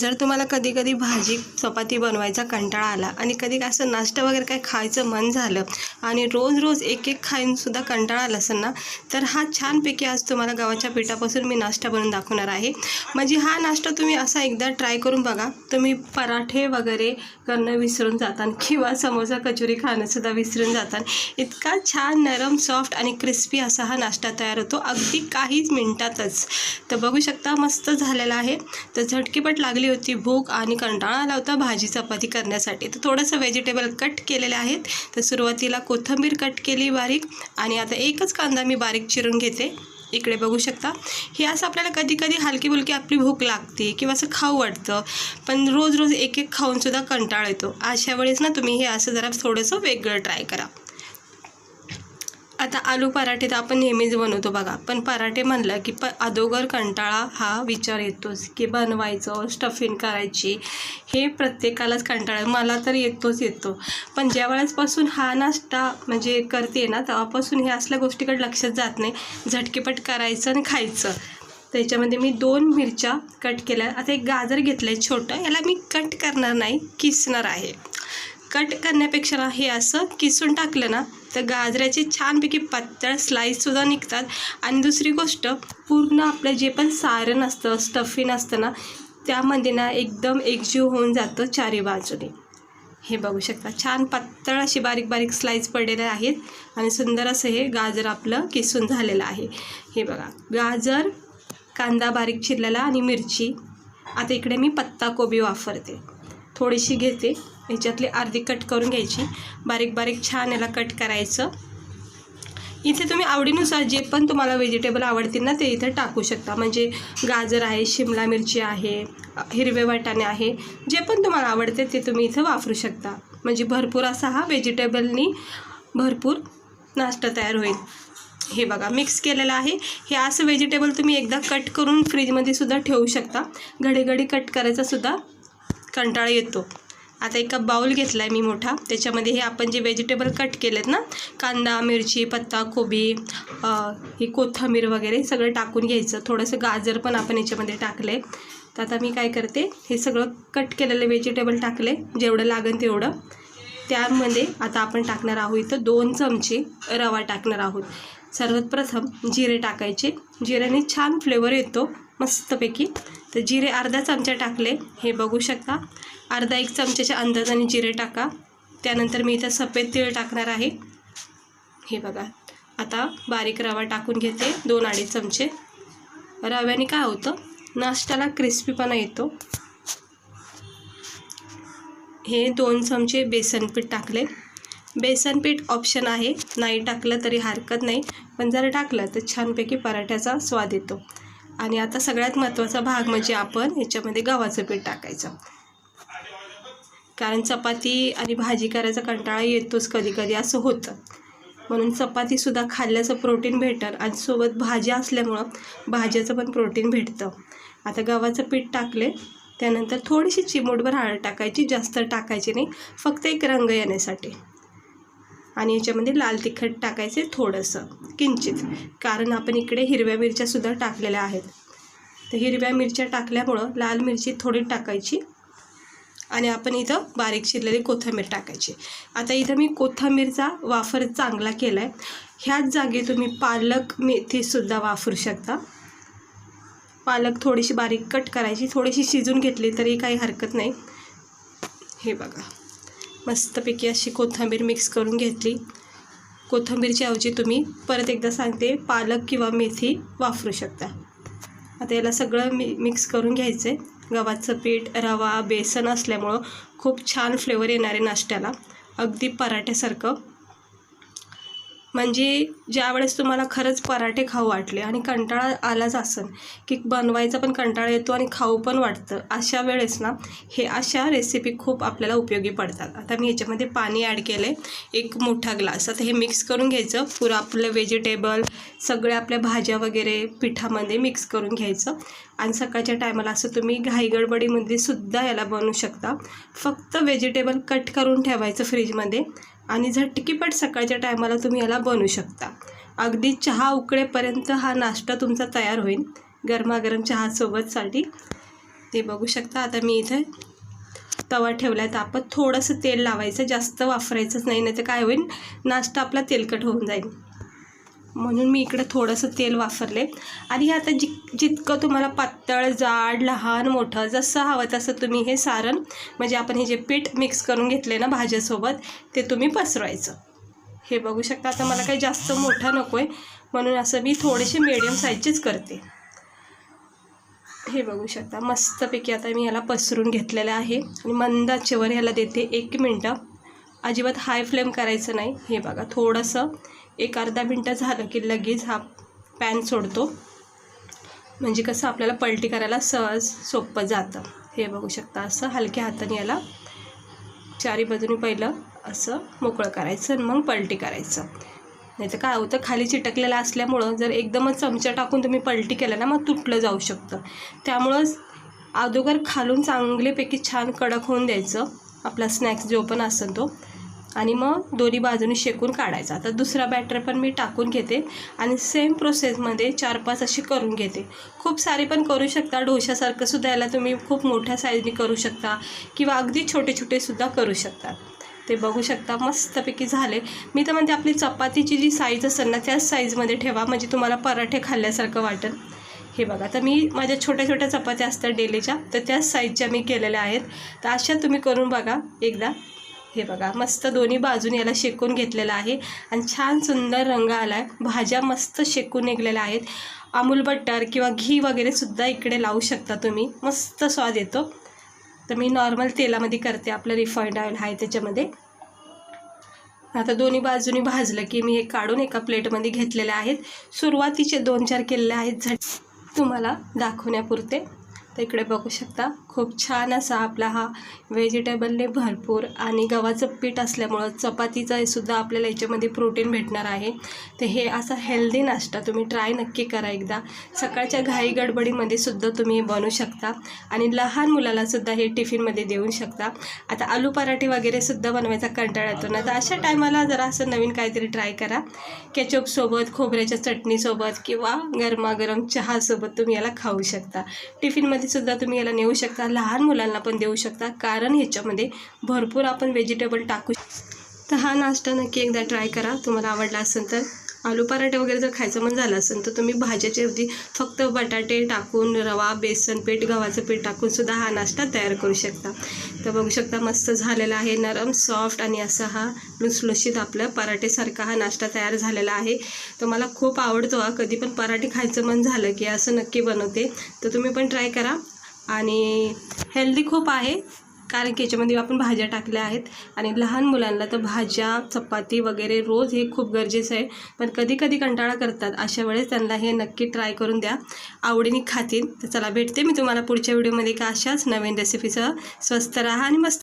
जर तुम्हाला कधी कधी भाजी चपाती बनवायचा कंटाळा आला आणि कधी असं नाश्ता वगैरे काय खायचं मन झालं आणि रोज रोज एक एक खाईनसुद्धा कंटाळा आला असेल ना तर हा छानपैकी आज तुम्हाला गव्हाच्या पिठापासून मी नाश्ता बनवून दाखवणार आहे. म्हणजे हा नाश्ता तुम्ही असा एकदा ट्राय करून बघा. तुम्ही पराठे वगैरे करणं विसरून जातान किंवा समोसा कचोरी खाणंसुद्धा विसरून जातान. इतका छान नरम सॉफ्ट आणि क्रिस्पी असा हा नाश्ता तयार होतो. अगदी काहीच मिनटातच. तर बघू शकता मस्त झालेला आहे. तर झटकीपट लागली होती भूक आणि कंटाळा आला होता भाजी चपाती करण्यासाठी. तर थोडंसं व्हेजिटेबल कट केलेले आहेत. तर सुरुवातीला कोथिंबीर कट केली बारीक आणि आता एकच कांदा मी बारीक चिरून घेते. इकडे बघू शकता. हे असं आपल्याला कधी कधी हलकी बुलकी आपली भूक लागते किंवा असं खाऊ वाटतं. पण रोज रोज एक एक खाऊनसुद्धा कंटाळा येतो. अशा वेळेस ना तुम्ही हे असं जरा थोडंसं वेगळं ट्राय करा. आता आलू पराठे तर आपण नेहमीच बनवतो बघा. पण पराठे म्हणलं की प अदोगर कंटाळा हा विचार येतोच. की बनवायचं स्टफिंग करायची हे प्रत्येकालाच कंटाळा. मला तर येतोच येतो. पण ज्या वेळेसपासून हा नाश्ता म्हणजे करते ना तेव्हापासून हे असल्या गोष्टीकडे लक्षात जात नाही. झटकेपट करायचं आणि खायचं. त्याच्यामध्ये मी दोन मिरच्या कट केल्या. आता एक गाजर घेतलं आहे छोटं. याला मी कट करणार नाही किसणार आहे. कट करण्यापेक्षा हे असं किसून टाकलं ना तर गाजराचे छानपैकी पातळ स्लाईससुद्धा निघतात. आणि दुसरी गोष्ट पूर्ण आपलं जे पण सारण असतं स्टफिन असतं ना त्यामध्ये ना एकदम एकजीव होऊन जातं चारी बाजूने. हे बघू शकता छान पातळ अशी बारीक बारीक स्लाईस पडलेले आहेत आणि सुंदर असं हे गाजर आपलं किसून झालेलं आहे. हे बघा गाजर कांदा बारीक चिरलेला आणि मिरची. आता इकडे मी पत्ताकोबी वापरते. थोडीशी घेते. याच्यातली अर्धी कट करून घ्यायची. बारीक बारीक छान याला कट करायचं. इथे तुम्ही आवडीनुसार जे पण तुम्हाला व्हेजिटेबल आवडतील ना ते इथे टाकू शकता. म्हणजे गाजर आहे शिमला मिरची आहे हिरवे वाटाणे आहे. जे पण तुम्हाला आवडते ते तुम्ही इथं वापरू शकता. म्हणजे भरपूर असा हा व्हेजिटेबलनी भरपूर नाश्ता तयार होईल. हे बघा मिक्स केलेलं आहे. हे असं व्हेजिटेबल तुम्ही एकदा कट करून फ्रीजमध्ये सुद्धा ठेवू शकता. घडी घडी कट करायचा सुद्धा कंटाळा येतो. आता एका बाऊल घेतला आहे मी मोठा. त्याच्यामध्ये हे आपण जे व्हेजिटेबल कट केलेत ना कांदा मिरची पत्ता कोबी हे ही वगैरे सगळं टाकून घ्यायचं. थोडंसं गाजर पण आपण याच्यामध्ये टाकलं आहे तर आता मी काय करते हे सगळं कट केलेलं व्हेजिटेबल टाकले जेवढं लागेल तेवढं. त्यामध्ये आता आपण टाकणार आहोत इथं दोन चमचे रवा टाकणार आहोत. सर्वात प्रथम जिरे टाकायचे. जिऱ्याने छान फ्लेवर येतो मस्तपैकी. तर जिरे अर्धा चमचा टाकले. हे बघू शकता. अर्धा एक चमच्याच्या अंदाजाने जिरे टाका. त्यानंतर मी इथं सफेद तीळ टाकणार आहे. हे बघा. आता बारीक रवा टाकून घेते. दोन अडीच चमचे. रव्याने काय होतं? नाश्त्याला क्रिस्पीपणा येतो. हे दोन चमचे बेसन पीठ टाकले. बेसन पीठ ऑप्शन आहे. नाही टाकलं तरी हरकत नाही. पण जर टाकलं तर छानपैकी पराठ्याचा स्वाद येतो. आणि आता सगळ्यात महत्त्वाचा भाग म्हणजे आपण याच्यामध्ये गव्हाचं पीठ टाकायचं. कारण चपाती आणि भाजी करायचा कंटाळा येतोच कधी कधी असं होतं. म्हणून चपातीसुद्धा खाल्ल्याचं प्रोटीन भेटल आणि सोबत भाज्या असल्यामुळं भाज्याचं पण प्रोटीन भेटतं. आता गव्हाचं पीठ टाकले त्यानंतर थोडीशी चिमूटभर हळद टाकायची जास्त टाकायची नाही फक्त एक रंग येण्यासाठी. आणि याच्यामध्ये लाल तिखट टाकायचे थोडंसं किंचित. कारण आपण इकडे हिरव्या मिरच्यासुद्धा टाकलेल्या आहेत. तर हिरव्या मिरच्या टाकल्यामुळं लाल मिरची थोडी टाकायची आणि आपण इथं बारीक चिरलेली कोथिंबीर टाकायची. आता इथं मी कोथिंबीरचा वापर चांगला केला आहे ह्याच जागी तुम्ही पालक मेथीसुद्धा वापरू शकता. पालक थोडीशी बारीक कट करायची थोडीशी शिजून घेतली तरी काही हरकत नाही. हे बघा. मस्तपैकी अशी कोथिंबीर मिक्स करून घेतली. कोथिंबीरच्या ऐवजी तुम्ही परत एकदा सांगते पालक किंवा मेथी वापरू शकता. आता याला सगळं मी मिक्स करून घ्यायचं आहे गव्हाचं पीठ रवा बेसन असल्यामुळं खूप छान फ्लेवर येणार आहे नाश्त्याला. अगदी पराठ्यासारखं. म्हणजे ज्यावेळेस तुम्हाला खरंच पराठे खाऊ वाटले आणि कंटाळा आलाच असन की बनवायचा पण कंटाळा येतो आणि खाऊ पण वाटतं अशा वेळेस ना हे अशा रेसिपी खूप आपल्याला उपयोगी पडतात. आता मी ह्याच्यामध्ये पाणी ॲड केलं आहे एक मोठा ग्लास आता हे मिक्स करून घ्यायचं पुरं आपलं व्हेजिटेबल सगळ्या आपल्या भाज्या वगैरे पिठामध्ये मिक्स करून घ्यायचं. आणि सकाळच्या टायमाला असं तुम्ही घाईगडबडीमध्ये सुद्धा याला बनवू शकता. फक्त व्हेजिटेबल कट करून ठेवायचं फ्रीजमध्ये आणि झटकीपट सकाळच्या टायमाला तुम्ही याला बनवू शकता. अगदी चहा उकळेपर्यंत हा नाश्ता तुमचा तयार होईल. गरमागरम चहासोबतसाठी ते बघू शकता आता मी इथे तवा ठेवला आहे तापत थोडंसं तेल लावायचं जास्त वापरायचंच नाही नाही तर काय होईल? नाश्ता आपला तेलकट होऊन जाईल. म्हणून मी इकडे थोडंसं तेल वापरले. आणि आता जि जितकं तुम्हाला पातळ जाड लहान मोठं जसं हवं तसं तुम्ही हे सारण म्हणजे आपण हे जे पीठ मिक्स करून घेतले ना भाज्यासोबत ते तुम्ही पसरवायचं. हे बघू शकता आता मला काही जास्त मोठं नको आहे म्हणून असं मी थोडेसे मिडियम साईजचेच करते. हे बघू शकता मस्तपैकी आता मी ह्याला पसरून घेतलेलं आहे. आणि मंदाचेवर ह्याला देते एक मिनटं. अजिबात हाय फ्लेम करायचं नाही. हे बघा थोडंसं एक अर्धा मिनटं झालं की लगेच हा पॅन सोडतो. म्हणजे कसं आपल्याला पलटी करायला सहज सोपं जातं. हे बघू शकता असं हलक्या हाताने याला चारी बाजूने पहिलं असं मोकळं करायचं आणि मग पलटी करायचं. नाही तर काय होतं खाली चिटकलेलं असल्यामुळं जर एकदमच चमचा टाकून तुम्ही पलटी केलं ना मग तुटलं जाऊ शकतं. त्यामुळं अगोदर खालून चांगलेपैकी छान कडक होऊन द्यायचं. आपला स्नॅक्स जो पण असेल तो. आणि मग दोन्ही बाजूने शेकून काढायचा. आता दुसरा बॅटर पण मी टाकून घेते आणि सेम प्रोसेसमध्ये चार पाच अशी करून घेते. खूप सारे पण करू शकता. डोशासारखं सुद्धा याला तुम्ही खूप मोठ्या साईजने करू शकता किंवा अगदी छोटे छोटे सुद्धा करू शकता. ते बघू शकता. मस्तपैकी झाले. मी तर म्हणते आपली चपातीची जी साईज असेल ना त्याच साईजमध्ये ठेवा. म्हणजे तुम्हाला पराठे खाल्ल्यासारखं वाटेल. हे बघा. तर मी माझ्या छोट्या छोट्या चपात्या असतात डेलीच्या तर त्याच साईजच्या मी केलेल्या आहेत. तर अशा तुम्ही करून बघा एकदा. हे बघा मस्त दोन्ही बाजूने याला शेकून घेतलेलं आहे. आणि छान सुंदर रंग आला आहे भाज्या मस्त शेकून निघलेल्या आहेत. अमूल बटर किंवा घी वगैरे सुद्धा इकडे लावू शकता तुम्ही. मस्त स्वाद येतो. तर मी नॉर्मल तेलामध्ये करते आपलं रिफाईंड ऑइल आहे त्याच्यामध्ये. आता दोन्ही बाजूनी भाजलं की मी हे काढून एका प्लेटमध्ये घेतलेले आहेत. सुरुवातीचे दोन चार केलेले आहेत. झट तुम्हाला दाखवण्यापुरते. तर इकडे बघू शकता खूप छान असा आपला हा व्हेजिटेबलने भरपूर आणि गव्हाचं पीठ असल्यामुळं चपातीचा सुद्धा आपल्याला याच्यामध्ये प्रोटीन भेटणार आहे. तर हे असा हेल्दी नाश्ता तुम्ही ट्राय नक्की करा एकदा. सकाळच्या घाई गडबडीमध्ये सुद्धा तुम्ही हे बनवू शकता आणि लहान मुलालासुद्धा हे टिफिनमध्ये देऊ शकता. आता आलू पराठे वगैरे सुद्धा बनवायचा कंटाळा येतो ना तर अशा टायमाला जरा असं नवीन काहीतरी ट्राय करा. केचपसोबत खोबऱ्याच्या चटणीसोबत किंवा गरमागरम चहासोबत तुम्ही याला खाऊ शकता. टिफिनमध्ये सुद्धा तुम्ही याला नेऊ शकता लहान मुलांना पण देऊ शकता कारण ह्याच्यामध्ये भरपूर आपण व्हेजिटेबल टाकू तर हा नाश्ता नक्की एकदा ट्राय करा तुम्हाला आवडला असेल तर. आलू पराठे वगैरे जर खायचं मन झालं असेल तर तुम्ही भाज्याच्या ऐवजी फक्त बटाटे टाकून रवा बेसन पीठ गव्हाचं पीठ टाकून सुद्धा हा नाश्ता तयार करू शकता. तर बघू शकता मस्त झालेला आहे नरम सॉफ्ट आणि असा हा लुसलुशीत आपलं पराठेसारखा हा नाश्ता तयार झालेला आहे. तर मला खूप आवडतो हा. कधी पण पराठे खायचं मन झालं की असं नक्की बनवते. तर तुम्ही पण ट्राय करा. आणि हेल्दी खूप आहे. कारण की याच्यामध्ये आपण भाज्या टाकल्या आहेत. आणि लहान मुलांना तर भाज्या चपाती वगैरे रोज हे खूप गरजेचं आहे. पण कधी कधी कंटाळा करतात. अशा वेळेस त्यांना हे नक्की ट्राय करून द्या. आवडीने खातील. तर चला भेटते मी तुम्हाला पुढच्या व्हिडिओमध्ये का अशाच नवीन रेसिपीसह स्वस्त राहा आणि मस्त